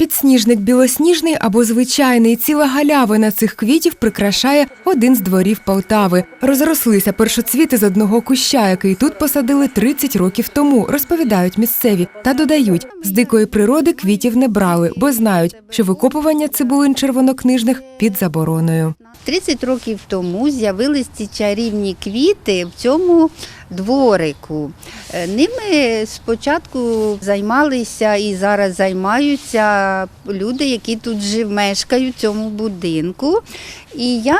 Підсніжник білосніжний або звичайний ціла галявина цих квітів прикрашає один з дворів Полтави. Розрослися першоцвіти з одного куща, який тут посадили 30 років тому, розповідають місцеві та додають, з дикої природи квітів не брали, бо знають, що викопування цибулин червонокнижних під забороною. 30 років тому з'явились ці чарівні квіти в цьому дворику. Е, Ними спочатку займалися і зараз займаються люди, які тут жив, мешкають в цьому будинку. І я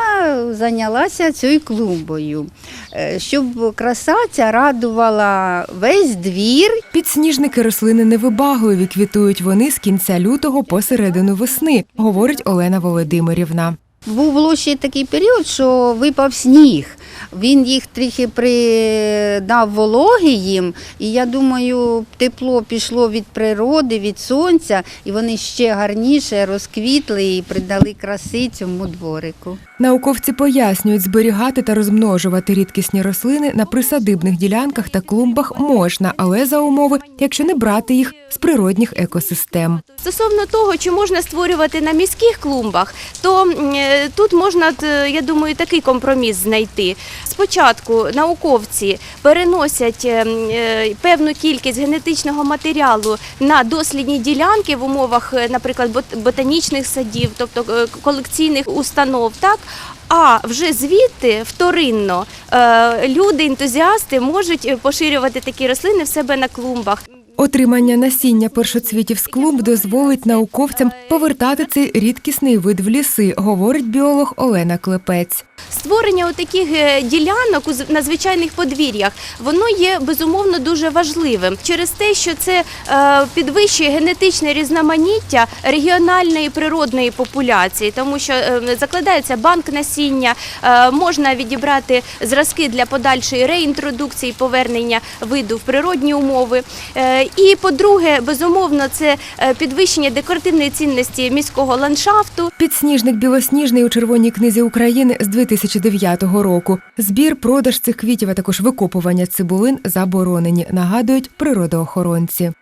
зайнялася цією клумбою, е, щоб краса ця радувала весь двір Підсніжники рослини невибагливі, квітують вони з кінця лютого по середину весни, говорить Олена Володимирівна. Був було ще такий період, що випав сніг. Він їх трохи придав вологи їм, і я думаю, тепло пішло від природи, від сонця, і вони ще гарніше розквітли і придали краси цьому дворику. Науковці пояснюють, зберігати та розмножувати рідкісні рослини на присадибних ділянках та клумбах можна, але за умови, якщо не брати їх з природних екосистем. Стосовно того, чи можна створювати на міських клумбах, то е, тут можна, я думаю, такий компроміс знайти. Спочатку науковці переносять е, м, е, певну кількість генетичного матеріалу на дослідні ділянки в умовах, е, наприклад, бот- ботанічних садів, тобто е, колекційних установ, так. А вже звідти вторинно е, люди, ентузіасти можуть е, поширювати такі рослини в себе на клумбах. Отримання насіння першоцвітів з клумб дозволить науковцям повертати цей рідкісний вид в ліси, говорить біолог Олена Клепець. Створення таких е, ділянок на звичайних подвір'ях воно є безумовно дуже важливим через те, що це е, підвищує генетичне різноманіття регіональної природної популяції, тому що е, закладається банк насіння, можна відібрати зразки для подальшої реінтродукції, повернення виду в природні умови. І по-друге, безумовно, це е, підвищення декоративної цінності міського ландшафту. Підсніжник білосніжний у Червоній книзі України з 2009 року. Збір, продаж цих квітів, а також викопування цибулин заборонені, нагадують природоохоронці.